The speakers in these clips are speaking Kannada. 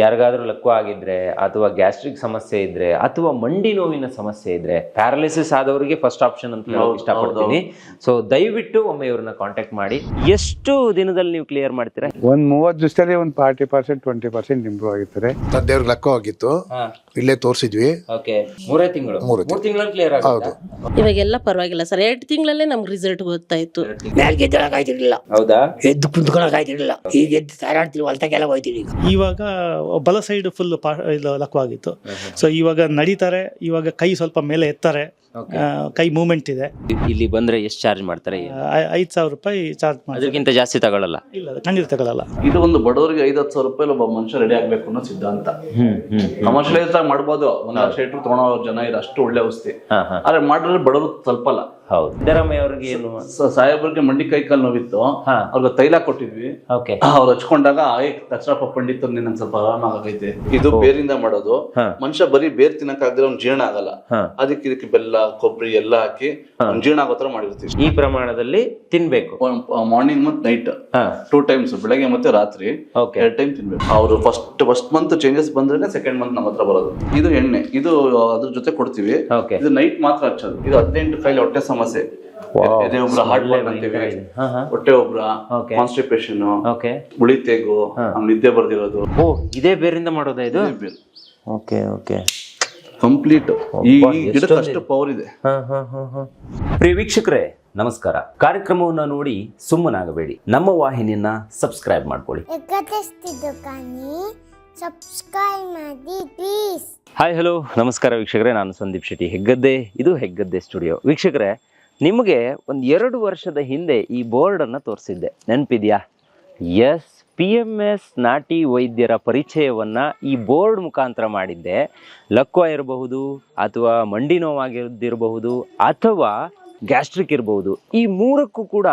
ಯಾರಿಗಾದ್ರೂ ಲಕ್ಕು ಆಗಿದ್ರೆ ಅಥವಾ ಗ್ಯಾಸ್ಟ್ರಿಕ್ ಸಮಸ್ಯೆ ಇದ್ರೆ ಅಥವಾ ಮಂಡಿ ನೋವಿನ ಸಮಸ್ಯೆ ಇದ್ರೆ ಪ್ಯಾರಾಲಿಸಿಸ್ ಆದವರಿಗೆ ಫಸ್ಟ್ ಆಪ್ಷನ್ ಅಂತ ನಾವು ಇಷ್ಟಪಡ್ತೀನಿ. ಸೊ ದಯವಿಟ್ಟು ಒಮ್ಮೆ ಇವ್ರನ್ನ ಕಾಂಟ್ಯಾಕ್ಟ್ ಮಾಡಿ. ಎಷ್ಟು ದಿನದಲ್ಲಿ ನೀವು ಕ್ಲಿಯರ್ ಮಾಡ್ತೀರಾ? ಒಂದ್ ಮೂವತ್ತು ದಿವಸದಲ್ಲಿ ಒಂದು forty percent twenty percent improve ಆಗಿರ್ತಾರೆ ದೇವ್ರಿಗೆ ಲಕ್ಕ ಆಗಿತ್ತು. ಇಲ್ಲೇ ತೋರಿಸಿದ್ವಿ. ಓಕೆ ಮೂರೇ ತಿಂಗಳು. ಮೂರು ಮೂರು ತಿಂಗಳಲ್ಲಿ ಕ್ಲಿಯರ್ ಹೌದು. ಇವಾಗೆಲ್ಲ ಪರವಾಗಿಲ್ಲ ಸರ್. ಎರಡು ತಿಂಗಳಲ್ಲೇ ನಮ್ಗೆ ರಿಸಲ್ಟ್ ಗೊತ್ತಾಯ್ತು ಮ್ಯಾಲ್ಗೆ ಎದ್ದೇಳಕ್ಕಾಯ್ತಿರ್ಲಿಲ್ಲ ಹೌದಾ? ಎದ್ದು ಕುಂತ್ಕೊಳಕ್ಕಾಯ್ತಿರ್ಲಿಲ್ಲ ಈಗ ಎದ್ದು ಸಾರಾಡ್ತೀವಿ ಹೊಲ್ತಾಗೆಲ್ಲ ಹೋಯ್ತೀವಿ ಈಗ. ಇವಾಗ ಬಲ ಸೈಡ್ ಫುಲ್ ಇದು ಲಕ್ವಾಗಿತ್ತು. ಸೊ ಇವಾಗ ನಡೀತಾರೆ ಇವಾಗ ಕೈ ಸ್ವಲ್ಪ ಮೇಲೆ ಎತ್ತಾರೆ. ಆ, ಕೈ ಮೂವ್ಮೆಂಟ್ ಇದೆ. ಇಲ್ಲಿ ಬಂದ್ರೆ ಎಷ್ಟು ಚಾರ್ಜ್ ಮಾಡ್ತಾರೆ? ಐದು ಸಾವಿರ ರೂಪಾಯಿ ಚಾರ್ಜ್ ಅದಕ್ಕಿಂತ ಜಾಸ್ತಿ ತಗೊಳ್ಳಲ್ಲ ಇಲ್ಲ ಖಂಡಿತ ತಗೊಳ್ಳಲ್ಲ ಇದು ಒಂದು ಬಡವರಿಗೆ ಐದು ಹತ್ತು ಸಾವಿರ ರೂಪಾಯಿ ಒಬ್ಬ ಮನುಷ್ಯ ರೆಡಿ ಆಗ್ಬೇಕು ಅನ್ನೋ ಸಿದ್ಧಾಂತ. ಕಮರ್ಷಿಯಲೈಸ್ ಆಗಿ ಮಾಡ್ಬೋದು. ಒಂದ್ ಲಕ್ಷ ಇಟ್ಟರು ತೊಗೊಳೋ ಜನ ಇದೆ ಅಷ್ಟು ಒಳ್ಳೆ ಔಷಧಿ. ಆದ್ರೆ ಮಾಡಿದ್ರೆ ಬಡವರು ತಲುಪಲ್ಲ ಹೌದು. ಸಿದ್ದರಾಮಯ್ಯ ಅವ್ರಿಗೆ ಏನು? ಸಾಹೇಬ್ರಿಗೆ ಮಂಡಿ ಕೈ ಕಾಲು ನೋವಿತ್ತು. ಅವ್ರಿಗೆ ತೈಲ ಕೊಟ್ಟಿದ್ವಿ. ಅವ್ರು ಹಚ್ಕೊಂಡಾಗ ಆಯ್ ಪಂಡಿತ್ ನಿನ್ನ ಸ್ವಲ್ಪ ಆರಾಮಾಗೈತೆ. ಇದು ಬೇರಿಂದ ಮಾಡೋದು. ಮನುಷ್ಯ ಬರೀ ಬೇರ್ ತಿನ್ನಕ್ ಆಗದ್ರೆ ಅವ್ನು ಜೀರ್ಣ ಆಗಲ್ಲ. ಅದಕ್ಕೆ ಇದಕ್ಕೆ ಬೆಲ್ಲ ಕೊಬ್ಬರಿ ಎಲ್ಲ ಹಾಕಿ ಜೀರ್ಣ ಆಗೋ ತರ ಮಾಡಿರ್ತೀವಿ. ಈ ಪ್ರಮಾಣದಲ್ಲಿ ತಿನ್ಬೇಕು. ಮಾರ್ನಿಂಗ್ ಮತ್ತೆ ನೈಟ್ ಟೂ ಟೈಮ್ಸ್ ಬೆಳಗ್ಗೆ ಮತ್ತೆ ರಾತ್ರಿ. ಎರಡ್ ಟೈಮ್ ತಿನ್ಬೇಕು. ಅವರು ಫಸ್ಟ್ ಫಸ್ಟ್ ಮಂತ್ ಚೇಂಜಸ್ ಬಂದ್ರೆ ಸೆಕೆಂಡ್ ಮಂತ್ ನಮ್ಮ ಹತ್ರ ಬರೋದು. ಇದು ಎಣ್ಣೆ. ಇದು ಅದ್ರ ಜೊತೆ ಕೊಡ್ತೀವಿ. ಇದು ನೈಟ್ ಮಾತ್ರ ಹಚ್ಚೋದು. ಇದು ಹದಿನೆಂಟು ಕಾಯಿಲೆ ಹೊಟ್ಟೆ ಸಮಸ್ಯೆ. ಎದೆ ಒಬ್ರ ಹಾರ್ಟ್ ಅಂತೀವಿ. ಹೊಟ್ಟೆ ಒಬ್ರ Okay. ಕಾನ್ಸ್ಟಿಪೇಷನ್ ಉಳಿತೇಗು ನಿದ್ದೆ ಬರ್ದಿರೋದು. ಓ ಇದೇ ಬೇರಿಂದ ಮಾಡೋದಾ ಇದು? ಓಕೆ ಓಕೆ ಕಂಪ್ಲೀಟ್ ಈ ಗಿಡಕ್ಕೆ ಅಷ್ಟು ಪವರ್ ಇದೆ. ಪ್ರಿಯ ವೀಕ್ಷಕರೇ ನಮಸ್ಕಾರ. ಕಾರ್ಯಕ್ರಮವನ್ನ ನೋಡಿ ಸುಮ್ಮನಾಗಬೇಡಿ. ನಮ್ಮ ವಾಹಿನಿಯನ್ನ ಸಬ್ಸ್ಕ್ರೈಬ್ ಮಾಡ್ಕೊಳ್ಳಿ. ಸಬ್ಸ್ಕ್ರೈಬ್ ಮಾಡಿ ಪ್ಲೀಸ್ ಹಾಯ್ ಹಲೋ ನಮಸ್ಕಾರ ವೀಕ್ಷಕರೇ ನಾನು ಸಂದೀಪ್ ಶೆಟ್ಟಿ. ಹೆಗ್ಗದ್ದೆ ಇದು ಹೆಗ್ಗದ್ದೆ ಸ್ಟುಡಿಯೋ ವೀಕ್ಷಕರೇ ನಿಮಗೆ ಒಂದು ಎರಡು ವರ್ಷದ ಹಿಂದೆ ಈ ಬೋರ್ಡನ್ನು ತೋರಿಸಿದ್ದೆ. ನೆನಪಿದೆಯಾ? ಎಸ್ ಪಿ ಎಂ ಎಸ್ ನಾಟಿ ವೈದ್ಯರ ಪರಿಚಯವನ್ನು ಈ ಬೋರ್ಡ್ ಮುಖಾಂತರ ಮಾಡಿದ್ದೆ. ಲಕ್ವ ಇರಬಹುದು ಅಥವಾ ಮಂಡಿ ನೋವಾಗಿರದಿರಬಹುದು ಅಥವಾ ಗ್ಯಾಸ್ಟ್ರಿಕ್ ಇರಬಹುದು. ಈ ಮೂರಕ್ಕೂ ಕೂಡ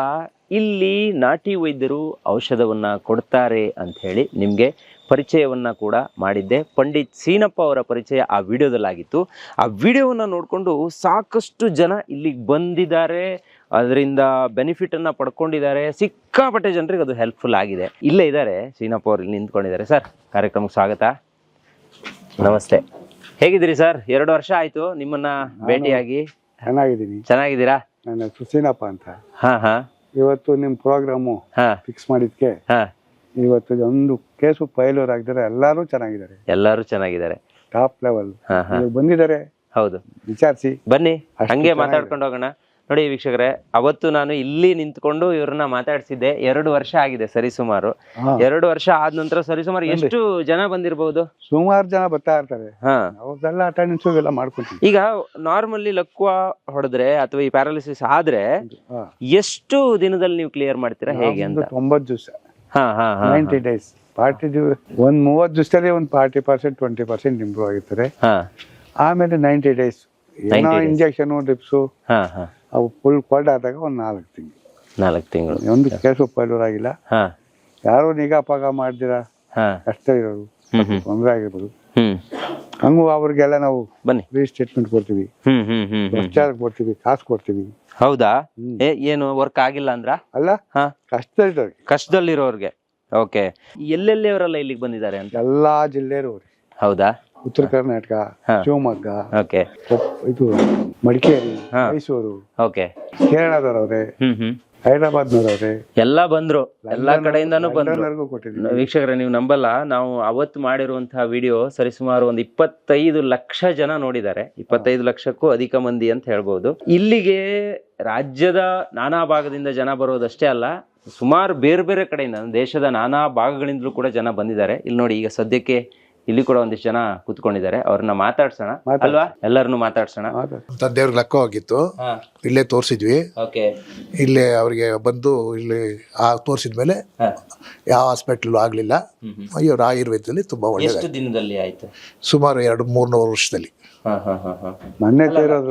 ಇಲ್ಲಿ ನಾಟಿ ವೈದ್ಯರು ಔಷಧವನ್ನು ಕೊಡ್ತಾರೆ ಅಂತ ಹೇಳಿ ನಿಮಗೆ ಪರಿಚಯವನ್ನು ಕೂಡ ಮಾಡಿದ್ದೆ. ಪಂಡಿತ್ ಸೀನಪ್ಪ ಅವರ ಪರಿಚಯ ಆ ವಿಡಿಯೋದಲ್ಲಾಗಿತ್ತು. ಆ ವಿಡಿಯೋವನ್ನು ನೋಡಿಕೊಂಡು ಸಾಕಷ್ಟು ಜನ ಇಲ್ಲಿಗೆ ಬಂದಿದ್ದಾರೆ. ಅದರಿಂದ ಬೆನಿಫಿಟನ್ನು ಪಡ್ಕೊಂಡಿದ್ದಾರೆ. ಸಿಕ್ಕಾಪಟ್ಟೆ ಜನರಿಗೆ ಅದು ಹೆಲ್ಪ್ಫುಲ್ ಆಗಿದೆ. ಇಲ್ಲೇ ಇದ್ದಾರೆ. ಸೀನಪ್ಪ ಅವರು ಇಲ್ಲಿ ನಿಂತ್ಕೊಂಡಿದ್ದಾರೆ. ಸರ್ ಕಾರ್ಯಕ್ರಮಕ್ಕೆ ಸ್ವಾಗತ. ನಮಸ್ತೆ. ಹೇಗಿದ್ದೀರಿ ಸರ್? ಎರಡು ವರ್ಷ ಆಯಿತು ನಿಮ್ಮನ್ನ ಭೇಟಿಯಾಗಿ. ಚೆನ್ನಾಗಿದ್ದೀನಿ. ಚೆನ್ನಾಗಿದ್ದೀರಾ? ನನ್ನ ಸೀನಪ್ಪ ಅಂತ. ಹಾಂ ಹಾಂ. ಇವತ್ತು ನಿಮ್ಮ ಪ್ರೋಗ್ರಾಮು ಫಿಕ್ಸ್ ಮಾಡಿದ್ಕೆ ಹಾಂ. ಇವತ್ತು ಒಂದು ಕೇಸು ಫೈಲೂರ್ ಆಗಿದ್ದಾರೆ ಎಲ್ಲರೂ ಚೆನ್ನಾಗಿದ್ದಾರೆ. ಎಲ್ಲರೂ ಚೆನ್ನಾಗಿದ್ದಾರೆ. ಟಾಪ್ ಲೆವೆಲ್ ಹಾಂ ಹಾಂ. ಬಂದಿದ್ದಾರೆ. ಹೌದು. ವಿಚಾರಿಸಿ. ಬನ್ನಿ ಅಷ್ಟು ಹಂಗೆ. ಮಾತಾಡ್ಕೊಂಡು ಹೋಗೋಣ. ನೋಡಿ ವೀಕ್ಷಕರೇ ಅವತ್ತು ನಾನು ಇಲ್ಲಿ ನಿಂತ್ಕೊಂಡು ಇವ್ರನ್ನ ಮಾತಾಡ್ಸಿದ್ದೆ. ಎರಡು ವರ್ಷ ಆಗಿದೆ ಸರಿಸುಮಾರು ಸುಮಾರು. ಎರಡು ವರ್ಷ ಆದ ನಂತರ ಸರಿಸುಮಾರು ಎಷ್ಟು ಜನ ಬಂದಿರಬಹುದು ಸುಮಾರು ಜನ ಬರ್ತಾ ಇರ್ತಾರೆ. ಹಾ. ಅವ್ರದ್ದೆಲ್ಲ ಅಟೆಂಡೆನ್ಸ್ ಎಲ್ಲ ಮಾಡ್ಕೊಂತೀವಿ ಈಗ ನಾರ್ಮಲಿ ಲಕ್ವ ಹೊಡೆದ್ರೆ ಅಥವಾ ಈ ಪ್ಯಾರಾಲಿಸಿಸ್ ಆದ್ರೆ ಹಾ. ಎಷ್ಟು ದಿನದಲ್ಲಿ ನೀವು ಕ್ಲಿಯರ್ ಮಾಡ್ತೀರಾ? ಹೇಗೆ ಅಂತ? ನಮ್ದು ತೊಂಬತ್ತು ದಿವಸ. ನೈಂಟಿ ಡೇಸ್ ಪಾರ್ಟಿ ಒಂದ್ ಮೂವತ್ತು ದಿವಸದಲ್ಲಿ ಒಂದು forty percent twenty percent improve ಆಗಿರ್ತಾರೆ ಆಮೇಲೆ ನೈಂಟಿ ಡೇಸ್ ಏನೋ 90 days. ಇಂಜೆಕ್ಷನ್ ಡ್ರಿಪ್ಸು ಹಾ ಅವು ಫುಲ್ ಕೋಲ್ಡ್ ಆದಾಗ ಒಂದ್ ನಾಲ್ಕು ತಿಂಗಳು. ನಾಲ್ಕು ತಿಂಗಳು. ಒಂದು ಕೇಸು ಫೈಲೂರ್ ಆಗಿಲ್ಲ ಯಾರು ನಿಗಾ ಪಾಗ ಮಾಡ್ದಿರಾ? ಕಷ್ಟ ಇರೋರು ತೊಂದ್ರೆ ಆಗಿರ್ಬೋದು. ಹಂಗೂ ಅವ್ರಿಗೆಲ್ಲ ನಾವು ಬನ್ನಿ. ಸ್ಟೇಟ್ಮೆಂಟ್ ಕೊಡ್ತೀವಿ. ಹ್ಮ್ ಹ್ಮ್ ಹ್ಮ್ ಚಾರ್ಜ್ ಕೊಡ್ತೀವಿ ಕಾಸು ಕೊಡ್ತೀವಿ. ಹೌದಾ? ಏ ಏನು ವರ್ಕ್ ಆಗಿಲ್ಲ ಅಂದ್ರ? ಅಲ್ಲ ಹಾ. ಕಷ್ಟದಲ್ಲಿ ಇದ್ದವ್ರಿಗೆ ಕಷ್ಟದಲ್ಲಿರೋರ್ಗೆ. ಓಕೆ. ಎಲ್ಲೆಲ್ಲಿ ಅವರೆಲ್ಲ ಇಲ್ಲಿಗೆ ಬಂದಿದ್ದಾರೆ ಅಂತ? ಎಲ್ಲಾ ಜಿಲ್ಲೆಯವರು ಹೌದಾ? ಉತ್ತರ ಕರ್ನಾಟಕ ಶಿವಮೊಗ್ಗ ಓಕೆ. ಇದು ಮಡಿಕೇರಿ. ಮೈಸೂರು ಓಕೆ. ಕೇರಳದವ್ರವ್ರೆ. ಹ್ಮ್ ಹ್ಮ್. ಹೈದರಾಬಾದ್ನವ್ರವ್ರೆ ಎಲ್ಲ ಬಂದ್ರು. ಎಲ್ಲಾ ಕಡೆಯಿಂದಾನು ಬಂದ್ರು. ವೀಕ್ಷಕರ ನೀವು ನಂಬಲ್ಲ ನಾವು ಅವತ್ತು ಮಾಡಿರುವಂತಹ ವಿಡಿಯೋ ಸರಿಸುಮಾರು ಒಂದು ಇಪ್ಪತ್ತೈದು ಲಕ್ಷ ಜನ ನೋಡಿದ್ದಾರೆ. ಇಪ್ಪತ್ತೈದು ಲಕ್ಷಕ್ಕೂ ಅಧಿಕ ಮಂದಿ ಅಂತ ಹೇಳ್ಬೋದು. ಇಲ್ಲಿಗೆ ರಾಜ್ಯದ ನಾನಾ ಭಾಗದಿಂದ ಜನ ಬರೋದಷ್ಟೇ ಅಲ್ಲ ಸುಮಾರು ಬೇರೆ ಬೇರೆ ಕಡೆಯಿಂದ ದೇಶದ ನಾನಾ ಭಾಗಗಳಿಂದಲೂ ಕೂಡ ಜನ ಬಂದಿದ್ದಾರೆ. ಇಲ್ಲಿ ನೋಡಿ ಈಗ ಸದ್ಯಕ್ಕೆ ಇಲ್ಲಿ ಕೂಡ ಒಂದಿಷ್ಟು ಜನ ಕುತ್ಕೊಂಡಿದ್ದಾರೆ. ಅವ್ರನ್ನ ಮಾತಾಡ್ಸೋಣ. ಮಾತಾಡ್ಸಿ. ಅಲ್ವಾ? ಎಲ್ಲರನ್ನು ಮಾತಾಡ್ಸೋಣ? ತಂದೆಯವ್ರಿಗೆ ಲಕ್ಕ ಆಗಿತ್ತು ಇಲ್ಲೇ ತೋರಿಸಿದ್ವಿ. ಓಕೆ. ಇಲ್ಲೇ ಅವರಿಗೆ ಬಂದು ಇಲ್ಲಿ ಆ ತೋರಿಸಿದ್ಮೇಲೆ ಯಾವ ಹಾಸ್ಪಿಟ್ಲು ಆಗಲಿಲ್ಲ. ಇವ್ರ ಆಯುರ್ವೇದದಲ್ಲಿ ತುಂಬಾ ಎಷ್ಟು ದಿನದಲ್ಲಿ ಆಯ್ತು? ಸುಮಾರು ಎರಡು ಮೂರ್ನೂರು ವರ್ಷದಲ್ಲಿ. ಮೊನ್ನೆ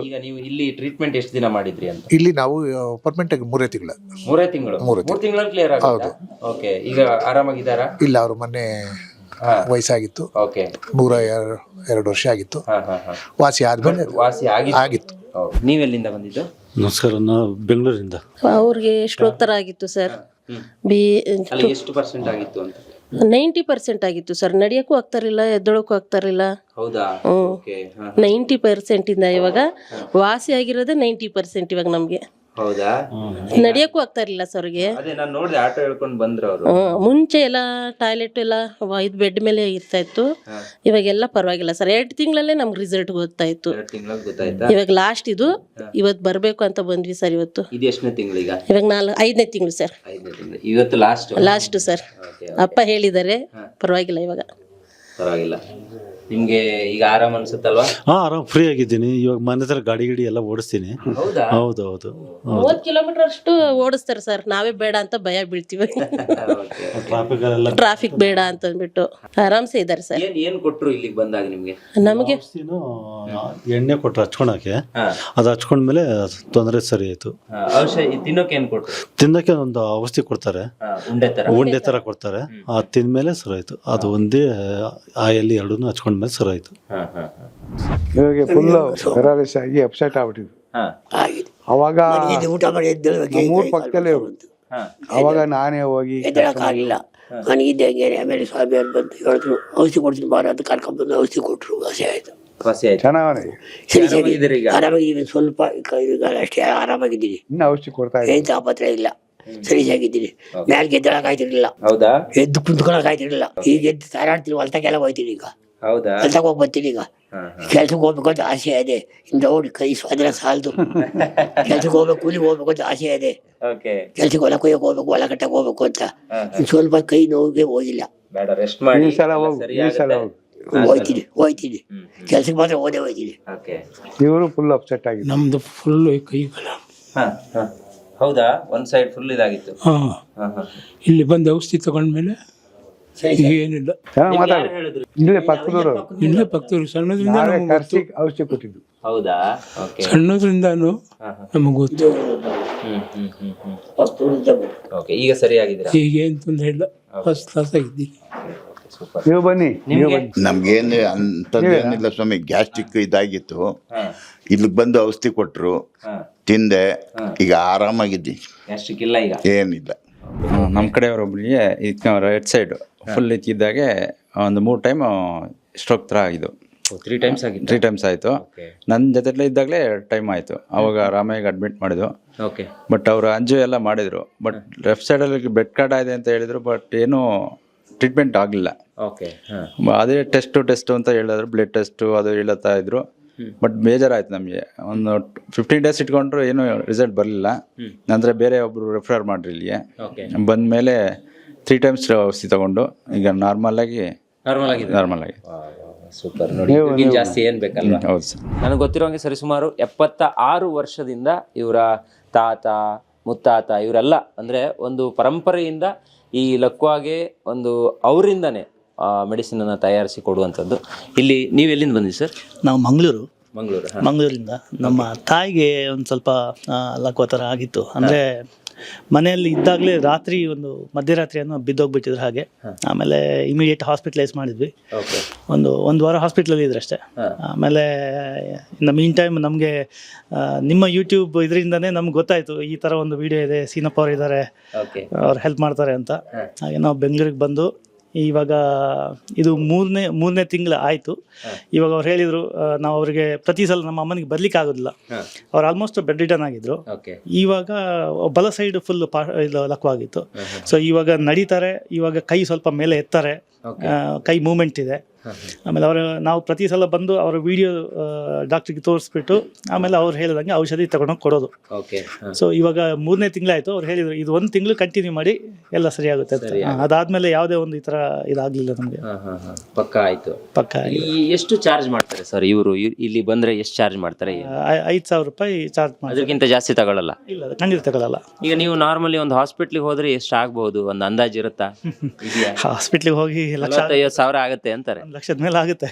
ಈಗ ನೀವು ಇಲ್ಲಿ ಟ್ರೀಟ್ಮೆಂಟ್ ಎಷ್ಟು ದಿನ ಮಾಡಿದ್ರಿ ಅಂತ? ಇಲ್ಲಿ ನಾವು ಪರ್ಮನೆಂಟ್ ಆಗಿ ಮೂರೇ ತಿಂಗಳು. ಮೂರೇ ತಿಂಗಳು? ಮೂರು ತಿಂಗಳು. ತಿಂಗಳಲ್ಲಿ ಕ್ಲಿಯರ್ ಆಗುತ್ತೆ? ಓಕೆ ಈಗ ಆರಾಮಾಗಿದ್ದಾರಾ? ಇಲ್ಲ ಅವರು ಮೊನ್ನೆ. ವಯಸ್ಸಾಗಿತ್ತು. ಓಕೆ. ನೂರ ಎರ- ಎರಡು ವರ್ಷ ಆಗಿತ್ತು. ಹಾ ಹಾ ಹಾ. ವಾಸಿ ಆದ್ಮೇಲೆ ವಾಸಿ ಆಗಿತ್ತು. ನೀವೆಲ್ಲಿಂದ ಬಂದಿದ್ದು? ನಮಸ್ಕಾರ ನಾವು ಬೆಂಗಳೂರಿಂದ. ಅವ್ರಿಗೆ ಸ್ಟ್ರೋಕ್ ತರ ಆಗಿತ್ತು ಸರ್. ಬಿ ಎಷ್ಟು ಪರ್ಸೆಂಟ್ ಆಗಿತ್ತು ಅಂತ? ನೈಂಟಿ ಪರ್ಸೆಂಟ್ ಆಗಿತ್ತು ಸರ್. ನಡೆಯಕ್ಕೂ ಆಗ್ತಾರಿಲ್ಲ ಎದ್ದೊಳಕ್ಕೂ ಆಗ್ತಾರಿಲ್ಲ. ಹೌದಾ? ಪರ್ಸೆಂಟ್ ಇಂದ ನೈಂಟಿ ಪರ್ಸೆಂಟಿಂದ ಇವಾಗ ವಾಸಿ ಆಗಿರೋದೇ ನೈಂಟಿ ಪರ್ಸೆಂಟ್ ಇವಾಗ ನಮಗೆ. ಹೌದಾ? ನಡೆಯೋಕ್ಕೂ ಆಗ್ತಾ ಇರಲಿಲ್ಲ ಸರ್ ಅದೇ ನಾನು ನೋಡಿದೆ ಆಟೋ ಹೇಳ್ಕೊಂಡು ಬಂದ್ರು ಅವರು. ಹ್ಮ್, ಮುಂಚೆ ಎಲ್ಲ ಟಾಯ್ಲೆಟ್ ಎಲ್ಲ ವ- ಇದು ಬೆಡ್ ಮೇಲೆ ಇರ್ತಾ ಇತ್ತು. ಇವಾಗೆಲ್ಲ ಪರವಾಗಿಲ್ಲ ಸರ್ ಎರಡು ತಿಂಗಳಲ್ಲೇ ನಮ್ಗೆ ರಿಸಲ್ಟ್ ಗೊತ್ತಾ ಇತ್ತು. ಎರಡು ತಿಂಗಳ ಗೊತ್ತಾಯ್ತಾ? ಇವಾಗ ಲಾಸ್ಟ್ ಇದು. ಇವತ್ತು ಬರಬೇಕು ಅಂತ ಬಂದ್ವಿ ಸರ್ ಇವತ್ತು. ಇದು ಎಷ್ಟನೇ ತಿಂಗಳೀಗ ಇವಾಗ ನಾಲ್ಕು ಐದನೇ ತಿಂಗಳು ಸರ್ ಐದನೇ ತಿಂಗಳು. ಇವತ್ತು ಲಾಸ್ಟ್ ಲಾಸ್ಟ್ ಸರ್ ಅಪ್ಪ ಹೇಳಿದ್ದಾರೆ. ಪರವಾಗಿಲ್ಲ ಇವಾಗ. ಪರವಾಗಿಲ್ಲ. ನಿಮ್ಗೆ ಈಗ ಆರಾಮ್ ಅನ್ಸುತ್ತಲ್ವಾ? ಹಾ ಆರಾಮ್ ಫ್ರೀ ಆಗಿದ್ದೀನಿ. ಇವಾಗ ಮನೆ ಹತ್ರ ಗಾಡಿ ಗಿಡಿ ಎಲ್ಲ ಓಡಿಸ್ತೀನಿ. ಹೌದಾ? ಹೌದು ಹೌದು. ಮೂವತ್ತು ಕಿಲೋಮೀಟರ್ ಅಷ್ಟು ಓಡಿಸ್ತಾರೆ ಸರ್. ನಾವೇ ಬೇಡ ಅಂತ ಭಯ ಬೀಳ್ತೀವಿ. ಟ್ರಾಫಿಕ್ ಎಲ್ಲ ಟ್ರಾಫಿಕ್ ಬೇಡ ಅಂತ ಅಂದ್ಬಿಟ್ಟು ಆರಾಮ್ಸೆ ಇದ್ದಾರೆ ಸರ್. ಏನ್ ಏನ್ ಕೊಟ್ರು ಇಲ್ಲಿಗೆ ಬಂದಾಗ ನಿಮ್ಗೆ? ನಮಗೆ ಔಷಧಿನೂ ಎಣ್ಣೆ ಕೊಟ್ರು ಹಚ್ಕೊಳಕ್ಕೆ. ಹಾ. ಅದು ಹಚ್ಕೊಂಡ್ಮೇಲೆ ತೊಂದರೆ ಸರಿ ಆಯ್ತು. ಔಷಧಿ ತಿನ್ನೋಕೆ ಏನ್ ಕೊಟ್ರು? ತಿನ್ನಕ್ಕೆ ಒಂದು ಔಷಧಿ ಕೊಡ್ತಾರೆ. ಉಂಡೆ ತರ. ಉಂಡೆ ತರ ಕೊಡ್ತಾರೆ. ಅದು ತಿಂದ್ಮೇಲೆ ಸರಿ ಆಯ್ತು. ಅದು ಒಂದೇ ಆ ಎಲ್ಲಿ ಎರಡನ್ನೂ ಮೇಲೆ ಸರ್ ಆಯ್ತು. ಫುಲ್ ಆಗಿ ಅಪ್ಸೆಟ್ ಆಗ್ಬಿಟ್ಟಿದ್ರು ಅವಾಗ ಇದು ಊಟ ಮಾಡಿ ಪಕ್ಕದಲ್ಲೇ ಹಾ. ಅವಾಗ ನಾನೇ ಹೋಗಿ ಎದ್ದೇಳಕ್ಕಾಗಲಿಲ್ಲ. ನನಗಿದ್ದೆ ಹಂಗೆ ಆಮೇಲೆ ಸ್ವಾಮಿ ಅವ್ರು ಬಂದು ಹೇಳಿದ್ರು ಔಷಧಿ ಕೊಡ್ತೀನಿ ಬಾರ ಅಂತ ಕರ್ಕೊಂಡ್ಬಂದು ಔಷಧಿ ಕೊಟ್ಟರು ವಾಸಿ ಆಯ್ತು. ಚೆನ್ನಾಗಿ ಸರಿ ಸರಿ? ಆರಾಮಾಗಿದ್ದೀನಿ ಸ್ವಲ್ಪ ಅಷ್ಟೇ ಆರಾಮಾಗಿದ್ದೀನಿ ಇನ್ನು ಔಷಧಿ ಕೊಡ್ತಾ ಏನ್ ತಾಪತ್ರ ಇಲ್ಲ. ಸರಿಯಾಗಿದ್ದೀನಿ ಮ್ಯಾಲ್ಗೆ ಎದ್ದೇಳಕ್ ಆಯ್ತಿರ್ಲಿಲ್ಲ ಹೌದಾ? ಎದ್ದು ಕುಂತ್ಕೊಳಕ್ ಆಯ್ತಿರ್ಲಿಲ್ಲ ಈಗ ಎದ್ದು ತಾರಾಡ್ತೀನಿ ಹೊಲ್ತಾಗೆಲ್ಲ ಹೋಯ್ತೀನಿ ಈಗ. ಹೌದಾ? ಹೊಲ್ತಾಗ ಹೋಗ್ಬರ್ತೀನಿ ಈಗ. ಕೆಲ್ಸಕ್ಕೆ ಹೋಗ್ಬೇಕು ಅಂತ ಆಸೆ ಇದೆ. ಇಂದ ಓಡಿ ಕೈ ಸ್ವಾದ್ರೆ ಸಾಲದು. ಕೆಲ್ಸಕ್ಕೆ ಹೋಗ್ಬೇಕು ಕೂಲಿಗೆ ಹೋಗ್ಬೇಕು ಅಂತ ಆಸೆ ಇದೆ. ಓಕೆ. ಕೆಲ್ಸಕ್ಕೆ ಹೊಲ ಕೊಯ್ಯಕ್ಕೆ ಹೋಗ್ಬೇಕು ಹೊಲ ಕಟ್ಟಕ್ಕೆ ಹೋಗ್ಬೇಕು ಅಂತ. ಸ್ವಲ್ಪ ಕೈ ನೋವಿಗೆ ಹೋಗಿಲ್ಲ. ಬೇಡ ರೆಸ್ಟ್ ಮಾಡಿ. ಈ ಸಲ ಹೋಗು ಸರಿ ಈ ಸಲ ಆಗುತ್ತೆ. ಹೋಗು. ಹೋಯ್ತೀನಿ ಹೋಯ್ತೀನಿ ಕೆಲ್ಸಕ್ಕೆ ಮಾತ್ರ ಓದೇ ಹೋಯ್ತೀನಿ ಓಕೆ. ಇವರು ಫುಲ್ ಅಪ್ಸೆಟ್ ಆಗಿದೆ ನಮ್ದು ಫುಲ್ ಕೈ ಹಾ, ಹಾ. ಹೌದಾ? ಒಂದ್ ಸೈಡ್ ಫುಲ್ ಇದಾಗಿತ್ತು. ಹಾ. ಹಾ, ಹಾ. ಇಲ್ಲಿ ಬಂದು ಔಷಧಿ ತಗೊಂಡ್ಮೇಲೆ ಏನಿಲ್ಲ. ಚೆನ್ನಾಗಿ ಹೇಳಿದ್ರು? ಇಲ್ಲೇ ಪಕ್ಕದವರು. ಇಲ್ಲೇ ಪಕ್ಕದವ್ರು. ಸಣ್ಣದ್ರಿಂದ ಔಷಧಿ ಕೊಟ್ಟಿದ್ದು. ಹೌದಾ? ಸಣ್ಣದ್ರಿಂದಾನು ನಮಗೆ ಗೊತ್ತು. ಹ್ಮ್ ಹ್ಮ್ ಹ್ಮ್ ಹ್ಮ್. ಓಕೆ ಈಗ ಸರಿಯಾಗಿದೆ ಈಗ ಏನು ತೊಂದರೆ ಇಲ್ಲ. ಫಸ್ಟ್ ಕ್ಲಾಸ್ ಆಗಿದ್ದೀನಿ. ನೀವು ಬನ್ನಿ ನಮ್ಗೇನು ಅಂತದೇನಿಲ್ಲ ಏನಿಲ್ಲ ಸ್ವಾಮಿ ಗ್ಯಾಸ್ಟ್ರಿಕ್ ಇದಾಗಿತ್ತು. ಇಲ್ಲಿಗೆ ಬಂದು ಔಷಧಿ ಕೊಟ್ರು. ತಿಂದೆ. ಈಗ ಆರಾಮಾಗಿದ್ದೀನಿ. ಗ್ಯಾಸ್ಟ್ರಿಕ್ ಇಲ್ಲ ಈಗ? ಏನಿಲ್ಲ. ನಮ್ಮ ಕಡೆಯವರೊಬ್ಬರಿಗೆ ರೈಟ್ ಸೈಡ್ ಫುಲ್ ಇದ್ದಿದ್ದಾಗೆ ಒಂದು ಮೂರು ಟೈಮ್ ಸ್ಟ್ರೋಕ್ ಥರ ಆಗಿದ್ದು. ತ್ರೀ ಟೈಮ್ಸ್ ಆಗಿತ್ತು? ತ್ರೀ ಟೈಮ್ಸ್ ಆಯಿತು. ನನ್ನ ಜೊತೆಲೇ ಇದ್ದಾಗಲೇ ಟೈಮ್ ಆಯಿತು. ಅವಾಗ ರಾಮಯ್ಯಗೆ ಅಡ್ಮಿಟ್ ಮಾಡಿದ್ರು ಓಕೆ ಬಟ್ ಅವರು ಅಂಜು ಎಲ್ಲ ಮಾಡಿದರು. ಬಟ್ ಲೆಫ್ಟ್ ಸೈಡಲ್ಲಿ ಬೆಡ್ ಕಾರ್ಡ್ ಇದೆ ಅಂತ ಹೇಳಿದರು ಬಟ್ ಏನೂ ಟ್ರೀಟ್ಮೆಂಟ್ ಆಗಲಿಲ್ಲ ಓಕೆ ಅದೇ ಟೆಸ್ಟು ಟೆಸ್ಟು ಅಂತ ಹೇಳಿದ್ರು ಬ್ಲಡ್ ಟೆಸ್ಟು ಅದು ಹೇಳುತ್ತಾ ಇದ್ರು. ಬಟ್ ಬೇಜಾರಾಯ್ತು ನಮಗೆ. ಒಂದು ಫಿಫ್ಟೀನ್ ಡೇಸ್ ಇಟ್ಕೊಂಡ್ರು ಏನು ರಿಸಲ್ಟ್ ಬರಲಿಲ್ಲ. ನಂತರ ಬೇರೆ ಒಬ್ಬರು ರೆಫರ್ ಮಾಡಿರಿ ಇಲ್ಲಿಗೆ. ಬಂದಮೇಲೆ ತ್ರೀ ಟೈಮ್ಸ್ ಔಷಧಿ ತಗೊಂಡು ಈಗ ನಾರ್ಮಲ್ ಆಗಿ ನಾರ್ಮಲ್ ಆಗಿ. ನಾರ್ಮಲ್ ಆಗಿ ಸೂಪರ್ ನೋಡಿ ಇದಕ್ಕಿಂತ ಜಾಸ್ತಿ ಏನ್ ಬೇಕಲ್ಲ ಹೌದು ಸರ್. ನನಗೆ ಗೊತ್ತಿರೋಂಗೆ ಸರಿಸುಮಾರು ಎಪ್ಪತ್ತ ಆರು ವರ್ಷದಿಂದ ಇವರ ತಾತ ಮುತ್ತಾತ ಇವರೆಲ್ಲ ಅಂದ್ರೆ ಒಂದು ಪರಂಪರೆಯಿಂದ ಈ ಲಕ್ವಾಗೆ ಒಂದು ಅವರಿಂದನೇ ಮೆಡಿಸಿನ್ ಅನ್ನ ತಯಾರಿಸಿ ಕೊಡುವಂಥದ್ದು. ಇಲ್ಲಿ ನೀವು ಎಲ್ಲಿಂದ ಬಂದಿರಿ ಸರ್? ನಾವು ಮಂಗಳೂರು. ಮಂಗಳೂರು ಮಂಗಳೂರಿಂದ. ನಮ್ಮ ತಾಯಿಗೆ ಒಂದು ಸ್ವಲ್ಪ ಆ, ಲಕ್ವ ಥರ ಆಗಿತ್ತು. ಅಂದರೆ ಮನೆಯಲ್ಲಿ ಇದ್ದಾಗಲೇ ರಾತ್ರಿ ಒಂದು ಮಧ್ಯರಾತ್ರಿಯನ್ನು ಬಿದ್ದೋಗ್ಬಿಟ್ಟಿದ್ರು ಹಾಗೆ. ಆಮೇಲೆ ಇಮಿಡಿಯೇಟ್ ಹಾಸ್ಪಿಟಲೈಸ್ ಮಾಡಿದ್ವಿ. ಒಂದು ಒಂದು ವಾರ ಹಾಸ್ಪಿಟ್ಲಲ್ಲಿ ಇದ್ರೆ ಅಷ್ಟೇ. ಆಮೇಲೆ ಇನ್ ದ ಮೀನ್ ಟೈಮ್ ನಮಗೆ ನಿಮ್ಮ ಯೂಟ್ಯೂಬ್ ಇದರಿಂದನೇ ನಮ್ಗೆ ಗೊತ್ತಾಯಿತು ಈ ಥರ ಒಂದು ವಿಡಿಯೋ ಇದೆ ಸೀನಪ್ಪ ಅವ್ರು ಇದ್ದಾರೆ ಅವ್ರು ಹೆಲ್ಪ್ ಮಾಡ್ತಾರೆ ಅಂತ. ಹಾಗೆ ನಾವು ಬೆಂಗಳೂರಿಗೆ ಬಂದು ಇವಾಗ ಇದು ಮೂರನೇ ಮೂರನೇ ತಿಂಗಳು ಆಯಿತು. ಇವಾಗ ಅವ್ರು ಹೇಳಿದರು ನಾವು ಅವರಿಗೆ ಪ್ರತಿ ಸಲ ನಮ್ಮ ಅಮ್ಮನಿಗೆ ಬರ್ಲಿಕ್ಕೆ ಆಗೋದಿಲ್ಲ. ಅವ್ರು ಆಲ್ಮೋಸ್ಟ್ ಬೆಡ್ ರಿಟರ್ನ್ ಆಗಿದ್ರು. ಇವಾಗ ಬಲ ಸೈಡ್ ಫುಲ್ ಪಾ ಇದು ಲಕ್ವಾಗಿತ್ತು. ಸೊ ಇವಾಗ ನಡೀತಾರೆ ಇವಾಗ ಕೈ ಸ್ವಲ್ಪ ಮೇಲೆ ಎತ್ತಾರೆ. ಕೈ ಮೂಮೆಂಟ್ ಇದೆ. ಆಮೇಲೆ ಅವರು ನಾವು ಪ್ರತಿ ಸಲ ಬಂದು ಅವರ ವಿಡಿಯೋ ಡಾಕ್ಟ್ರಿಗೆ ತೋರಿಸ್ಬಿಟ್ಟು ಆಮೇಲೆ ಅವ್ರು ಹೇಳಿದಂಗೆ ಔಷಧಿ ತಗೊಂಡೋಗಿ ಕೊಡೋದು. ಓಕೆ ಸೊ ಇವಾಗ ಮೂರನೇ ತಿಂಗಳಾಯ್ತು ಅವ್ರು ಹೇಳಿದ್ರು ಇದು ಒಂದು ತಿಂಗಳು ಕಂಟಿನ್ಯೂ ಮಾಡಿ ಎಲ್ಲ ಸರಿಯಾಗುತ್ತೆ ಅಂತ. ಅದಾದ್ಮೇಲೆ ಯಾವುದೇ ಒಂದು ಈ ಥರ ಇದಾಗಲಿಲ್ಲ ನಮಗೆ. ಪಕ್ಕ ಆಯ್ತು. ಪಕ್ಕ ಎಷ್ಟು ಚಾರ್ಜ್ ಮಾಡ್ತಾರೆ ಸರ್ ಇವರು? ಇಲ್ಲಿ ಬಂದ್ರೆ ಎಷ್ಟು ಚಾರ್ಜ್ ಮಾಡ್ತಾರೆ? ಐದು ಸಾವಿರ ರೂಪಾಯಿ ಚಾರ್ಜ್ ಮಾಡಿ ಅದಕ್ಕಿಂತ ಜಾಸ್ತಿ ತಗೊಳ್ಳಲ್ಲ ಇಲ್ಲ ಖಂಡಿತ ತಗೊಳ್ಳಲ್ಲ ಈಗ ನೀವು ನಾರ್ಮಲಿ ಒಂದು ಹಾಸ್ಪಿಟ್ಲಿಗೆ ಹೋದ್ರೆ ಎಷ್ಟು ಆಗ್ಬೋದು? ಒಂದು ಅಂದಾಜು ಇರುತ್ತಾ? ಹಾಸ್ಪಿಟ್ಲಿಗೆ ಹೋಗಿ ಲಕ್ಷ ಐವತ್ತು ಸಾವಿರ ಆಗುತ್ತೆ ಅಂತಾರೆ. ಲಕ್ಷದ ಮೇಲೆ ಆಗುತ್ತೆ.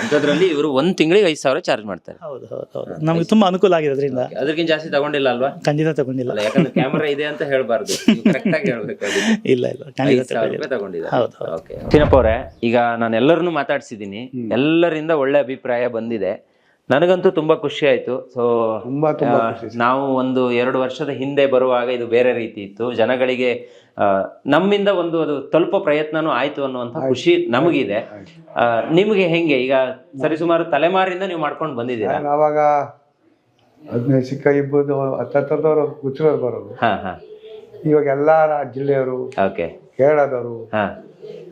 ಅಂತದ್ರಲ್ಲಿ ಇವರು ಒಂದ್ ತಿಂಗಳಿಗೆ ಐದು ಸಾವಿರ ಚಾರ್ಜ್ ಮಾಡ್ತಾರೆ. ಹೌದು ಹೌದು ಹೌದು. ನಮಗೆ ತುಂಬಾ ಅನುಕೂಲ ಆಗಿದೆ ಅದರಿಂದ ಅದಕ್ಕಿಂತ ಜಾಸ್ತಿ ತಗೊಂಡಿಲ್ಲ ಅಲ್ವಾ? ಖಂಡಿತ ತಗೊಂಡಿಲ್ಲ. ಅಲ್ಲ ಯಾಕಂದ್ರೆ ಕ್ಯಾಮರಾ ಇದೆ ಅಂತ ಹೇಳ್ಬಾರ್ದು. ಕರೆಕ್ಟ್ ಆಗಿ ಹೇಳ್ಬೇಕು ಅದನ್ನ. ಇಲ್ಲ ಇಲ್ಲ ಖಂಡಿತ ತಗೊಂಡಿಲ್ಲ. ಹೌದು ಹೌದು. ಓಕೆ ಅವರೇ ಈಗ ನಾನು ಎಲ್ಲರನ್ನು ಮಾತಾಡ್ಸಿದ್ದೀನಿ ಎಲ್ಲರಿಂದ ಒಳ್ಳೆ ಅಭಿಪ್ರಾಯ ಬಂದಿದೆ. ನನಗಂತೂ ತುಂಬಾ ಖುಷಿ ಆಯ್ತು. ಸೊ ತುಂಬಾ ನಾವು ಒಂದು ಎರಡು ವರ್ಷದ ಹಿಂದೆ ಬರುವಾಗ ಇದು ಬೇರೆ ರೀತಿ ಇತ್ತು. ಜನಗಳಿಗೆ ನಮ್ಮಿಂದ ಒಂದು ಅದು ತಲುಪೋ ಪ್ರಯತ್ನನೂ ಆಯ್ತು ಅನ್ನುವಂಥ ಖುಷಿ ನಮಗಿದೆ. ನಿಮಗೆ ಹೆಂಗೆ? ಈಗ ಸರಿಸುಮಾರು ತಲೆಮಾರಿಂದ ನೀವು ಮಾಡ್ಕೊಂಡು ಬಂದಿದ್ದೀರಾ? ಅವಾಗ ಹದಿನೈದು ಸಿಕ್ಕ ಇಬ್ಬರು ಹತ್ತತ್ತರದವರು ಗುಚ್ಚರವ್ರು ಬರೋದು. ಹಾ ಹಾ. ಇವಾಗ ಎಲ್ಲ ಜಿಲ್ಲೆಯವರು ಓಕೆ. ಕೇರಳದವರು ಹಾ.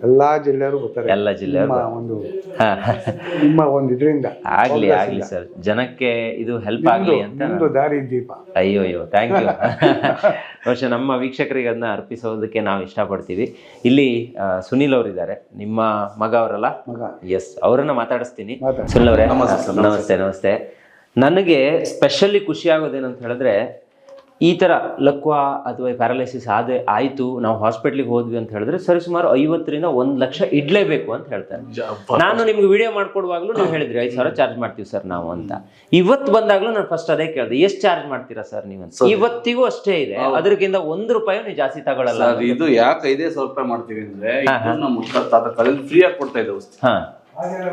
ಎಲ್ಲಾ ಜಿಲ್ಲೆಯವರು ಬರ್ತಾರೆ. ಎಲ್ಲ ಜಿಲ್ಲೆಯವರು ನಿಮ್ಮ ಒಂದು ನಿಮ್ಮ ಒಂದು ಇದರಿಂದ. ಆಗ್ಲಿ ಆಗ್ಲಿ ಸರ್. ಜನಕ್ಕೆ ಇದು ಹೆಲ್ಪ್ ಆಗ್ಲಿ ಅಂತ ನಿಮ್ದು ದಾರಿ ದೀಪ. ಅಯ್ಯೋ ಅಯ್ಯೋ ಥ್ಯಾಂಕ್ ಯು ಬಹುಶಃ ನಮ್ಮ ವೀಕ್ಷಕರಿಗೆ ಅದನ್ನ ಅರ್ಪಿಸೋದಕ್ಕೆ ನಾವು ಇಷ್ಟಪಡ್ತೀವಿ. ಇಲ್ಲಿ ಸುನಿಲ್ ಅವರಿದ್ದಾರೆ. ನಿಮ್ಮ ಮಗ ಅವರಲ್ಲ? ಎಸ್ ಅವರನ್ನ ಮಾತಾಡಿಸ್ತೀನಿ. ಸುನಿಲ್ ಅವರೇ. ನಮಸ್ತೆ ನಮಸ್ತೆ ನನಗೆ ಸ್ಪೆಷಲಿ ಖುಷಿ ಆಗೋದೇನಂತ ಹೇಳಿದ್ರೆ ಈ ತರ ಲಕ್ವ ಅಥವಾ ಪ್ಯಾರಾಲೈಸಿಸ್ ಆದ ಆಯಿತು ನಾವು ಹಾಸ್ಪಿಟ್ಲಿಗೆ ಹೋದ್ವಿ ಅಂತ ಹೇಳಿದ್ರೆ ಸರಿಸುಮಾರು ಐವತ್ತರಿಂದ ಒಂದು ಲಕ್ಷ ಇಡ್ಲೇಬೇಕು ಅಂತ ಹೇಳ್ತಾರೆ. ನಾನು ನಿಮ್ಗೆ ವಿಡಿಯೋ ಮಾಡ್ಕೊಡುವಾಗ್ಲೂ ನೀವು ಹೇಳಿದ್ರಿ ಐದು ಸಾವಿರ ಚಾರ್ಜ್ ಮಾಡ್ತೀವಿ ಸರ್ ನಾವು ಅಂತ. ಇವತ್ತು ಬಂದಾಗಲೂ ನಾನು ಫಸ್ಟ್ ಅದೇ ಕೇಳಿದೆ ಎಷ್ಟು ಚಾರ್ಜ್ ಮಾಡ್ತೀರಾ ಸರ್ ನೀವು ಅಂತ. ಇವತ್ತಿಗೂ ಅಷ್ಟೇ ಇದೆ ಅದಕ್ಕಿಂತ ಒಂದು ರೂಪಾಯಿ ನೀವು ಜಾಸ್ತಿ ತಗೊಳ್ಳಲ್ಲ ಸರ್ ಇದು ಯಾಕೆ ಐದೇ ಸಾವಿರ ರೂಪಾಯಿ ಮಾಡ್ತೀವಿ ಅಂದ್ರೆ ಫ್ರೀ ಆಗಿ ಕೊಡ್ತಾ ಇದ್ದೇವೆ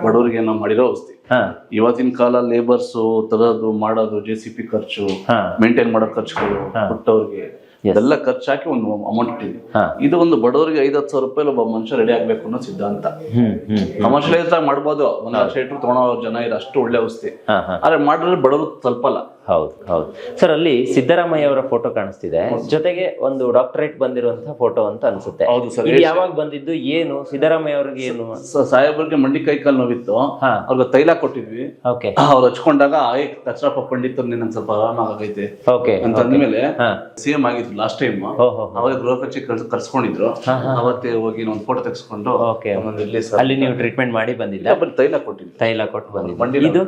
ಬಡವರಿಗೆ ನಾವು ಮಾಡಿರೋ ಔಷಧಿ. ಇವತ್ತಿನ ಕಾಲ ಲೇಬರ್ಸ್ ತರೋದು ಮಾಡೋದು ಜೆ ಸಿ ಪಿ ಖರ್ಚು. ಮೇಂಟೈನ್ ಮಾಡೋ ಖರ್ಚುಗಳು ಕೊಟ್ಟವ್ರಿಗೆ ಇದೆಲ್ಲ ಖರ್ಚು ಹಾಕಿ ಒಂದು ಅಮೌಂಟ್ ಇಟ್ಟಿದೆ ಇದು ಒಂದು ಬಡವರಿಗೆ ಐದ್ ಹತ್ತು ಸಾವಿರ ರೂಪಾಯಿ ಒಬ್ಬ ಮನುಷ್ಯ ರೆಡಿ ಆಗ್ಬೇಕು ಅನ್ನೋ ಸಿದ್ಧಾಂತ. ಕಮರ್ಷಿಯಲೈಸ್ ಆಗಿ ಮಾಡ್ಬೋದು. ಒಂದ್ ಲಕ್ಷ ಇಟ್ಟರು ತಗೊಳೋ ಜನ ಇದೆ ಅಷ್ಟು ಒಳ್ಳೆ ಔಷಧಿ. ಆದ್ರೆ ಮಾಡಿದ್ರೆ ಬಡವರು ತಲುಪಲ್ಲ ಹೌದು ಹೌದು. ಸರ್ ಅಲ್ಲಿ ಸಿದ್ದರಾಮಯ್ಯ ಅವರ ಫೋಟೋ ಕಾಣಿಸ್ತಿದೆ. ಜೊತೆಗೆ ಒಂದು ಡಾಕ್ಟರೇಟ್ ಬಂದಿರುವಂತಹ ಫೋಟೋ ಅಂತ ಅನ್ಸುತ್ತೆ. ಹೌದು ಸರ್ ಇದು ಯಾವಾಗ ಬಂದಿದ್ದು ಏನು ಸಿದ್ದರಾಮಯ್ಯ ಅವ್ರಿಗೆ ಏನು? ಸಾಹೇಬರಿಗೆ ಸಾಹೇಬ್ರಿಗೆ ಮಂಡಿ ಕೈ ಕಾಲು ನೋವಿತ್ತು. ಹಾ. ಅವ್ರಿಗೆ ತೈಲ ಕೊಟ್ಟಿದ್ವಿ. ಓಕೆ ಅವ್ರು ಹಚ್ಕೊಂಡಾಗ ಕಚರಪ್ಪ ಪಂಡಿತ್ ನಿನ್ನ ಸ್ವಲ್ಪ ಆರಾಮಾಗೈತೆ. ಓಕೆ ಅಂತ ಅಂದ್ಮೇಲೆ ಹಾ. ಸಿಎಂ ಆಗಿದ್ರು ಲಾಸ್ಟ್ ಟೈಮ್ ಓಹೋ ಅವಾಗ ಗೃಹ ಕಚೇರಿ ಕರ್ಸ್ ಕರ್ಸ್ಕೊಂಡಿದ್ರು. ಅವತ್ತೇ ಹೋಗಿ ಒಂದು ಫೋಟೋ ತೆಗೆಸ್ಕೊಂಡು ಓಕೆ ಅಲ್ಲಿ ನೀವು ಟ್ರೀಟ್ಮೆಂಟ್ ಮಾಡಿ ಬಂದಿದ್ದೆ ತೈಲ ಕೊಟ್ಟಿದ್ರು ತೈಲ ಕೊಟ್ಟು ಬಂದಿದ್ದ. ಇದು